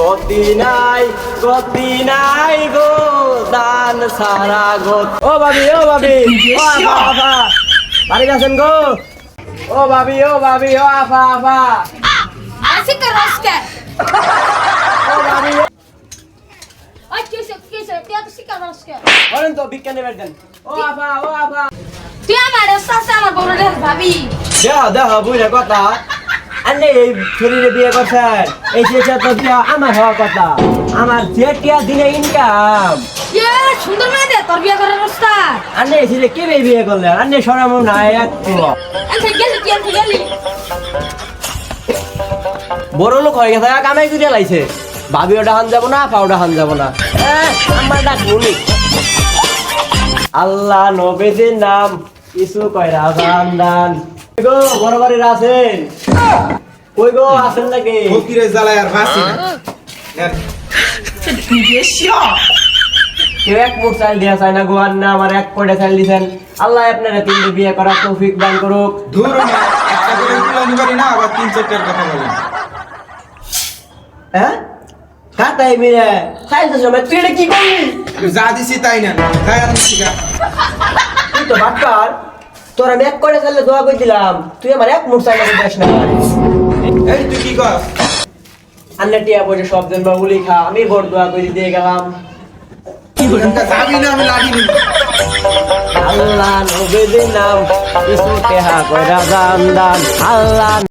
গতি নাই গতি নাই গো দান সারা গো। ও ভাবি ও ভাবি ও আফা বাড়ি আছেন গো? ও ভাবি ও ভাবি ও আফা আফা। Así que rasca. ও ভাবি Ay, ¿qué es? ¿Qué es? Tío, tú sí que বলেন তো বিজ্ঞানী বের দেন। ও আফা ও আফা। তুই আমার সাসা আমার বড় ভাবি। দেহ দেহ বুঝে কথা। আনে এই শরীরে বিয়ে করছেন এই চেষ্টা তো বিয়া আমার হওয়ার কথা। আমার যেটিয়া দিনে ইনকাম ইয়ে সুন্দর দে তোর বিয়ে করার অবস্থা। আনে এসে কে বিয়ে করলেন? আনে সরাম না গেলি বড় লোক হয়ে গেছে কামাই করে লাইছে। ভাবি ওটা হান যাব না পাউডা হান যাব না। আমার ডাক গুলি আল্লাহ নবেদের নাম কিছু কয়রা দান গো বড় বাড়ির আছেন? কই গো আছেন নাকি? ফকিরে জ্বালায় আর বাঁচি না। কেউ এক মুঠ চাল দিয়া চায় না গোয়ার না আমার এক কোটা চাল দিছেন। আল্লাহ আপনারা তিনটে বিয়ে করার তৌফিক দান করুক। দূর না একটা করে তুলে পারি না আবার তিন চারটার কথা বলেন। হ্যাঁ? কাতাই মিরে চাইতে সময় তুই এটা কি করলি? যা দিছি তাই না তাই আর তুই তো বাটকার তোর আমি এক করে চাইলে দোয়া করে দিলাম। তুই আমার এক মুঠ চাইলে দিস না এই তুই কি কর আন্না টিয়া পয়সা সব দিন বাবুলি খা আমি ভোট দোয়া করে দিয়ে গেলাম। একটা যাবি না আমি লাগি আল্লাহ নবেদের নাম ইসুকে হা কইরা দান দান আল্লাহ